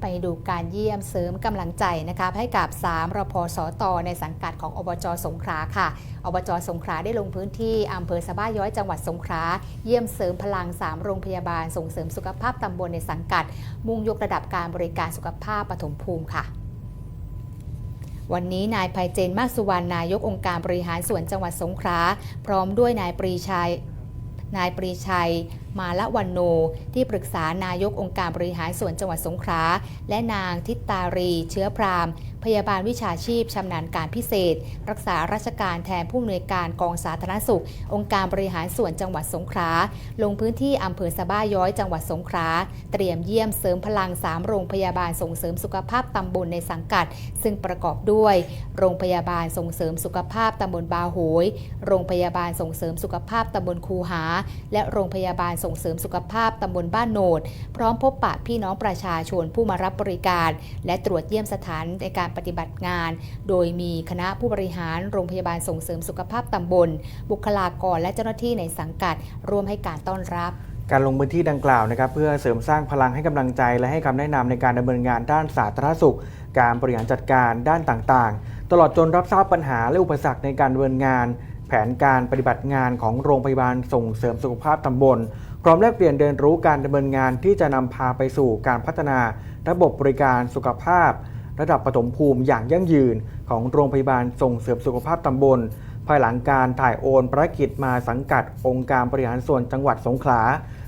ไปดูการเยี่ยมเสริมกำลังใจนะคะให้กับ 3รพสต ในสังกัดของอบจสงขลาค่ะ อบจสงขลาได้ลงพื้นที่อำเภอสะบ้าย้อยจังหวัดสงขลาเยี่ยมเสริมพลัง 3 โรงพยาบาลส่งเสริมสุขภาพตำบลในสังกัด มุ่งยกระดับการบริการสุขภาพปฐมภูมิค่ะวันนี้นายภัยเจนมากสุวรรณนายกองค์การบริหารส่วนจังหวัดสงขลาพร้อมด้วยนายปรีชัยนายปรีชัย มาละวันโน ที่ปรึกษานายกองค์การบริหารส่วนจังหวัดสงขลาและนางทิตตารี เชื้อพรามพยาบาลวิชาชีพชำนาญการพิเศษ รักษาราชการแทนผู้อำนวยการกองสาธารณสุข องค์การบริหารส่วนจังหวัดสงขลาลงพื้นที่อำเภอสะบ้าย้อยจังหวัดสงขลาเตรียมเยี่ยมเสริมพลัง 3 โรงพยาบาลส่งเสริมสุขภาพตำบลในสังกัด ซึ่งประกอบด้วย โรงพยาบาลส่งเสริมสุขภาพตำบลบาโหย โรงพยาบาลส่งเสริมสุขภาพตำบลคูหา และโรงพยาบาลส่งเสริมสุขภาพตำบลบ้านโนด พร้อมพบปะพี่น้องประชาชนผู้มารับบริการ และตรวจเยี่ยมสถานในการปฏิบัติงาน โดยมีคณะผู้บริหารโรงพยาบาลส่งเสริมสุขภาพตำบล บุคลากรและเจ้าหน้าที่ในสังกัด ร่วมให้การต้อนรับการลงพื้นที่ดังกล่าวนะครับเพื่อเสริมสร้างพลังให้กำลังใจ และให้คำแนะนำในการดำเนินงานด้านสาธารณสุข การบริหารจัดการด้านต่างๆ ตลอดจนรับทราบปัญหาและอุปสรรคในการดำเนินงาน แผนการปฏิบัติงานของโรงพยาบาลส่งเสริมสุขภาพตำบล พร้อมแลกเปลี่ยนเรียนรู้การดำเนินงานที่จะนำพาไปสู่การพัฒนา ระบบบริการสุขภาพ ระดับปฐมภูมิอย่างยั่งยืน ของโรงพยาบาลส่งเสริมสุขภาพตำบล ภายหลังการถ่ายโอนภารกิจมาสังกัดองค์การบริหารส่วนจังหวัดสงขลา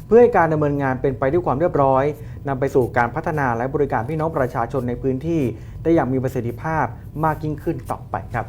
เพื่อให้การดำเนินงานเป็นไปด้วยความเรียบร้อยนำไปสู่การพัฒนาและบริการพี่น้องประชาชนในพื้นที่ ได้อย่างมีประสิทธิภาพมากยิ่งขึ้นต่อไปครับ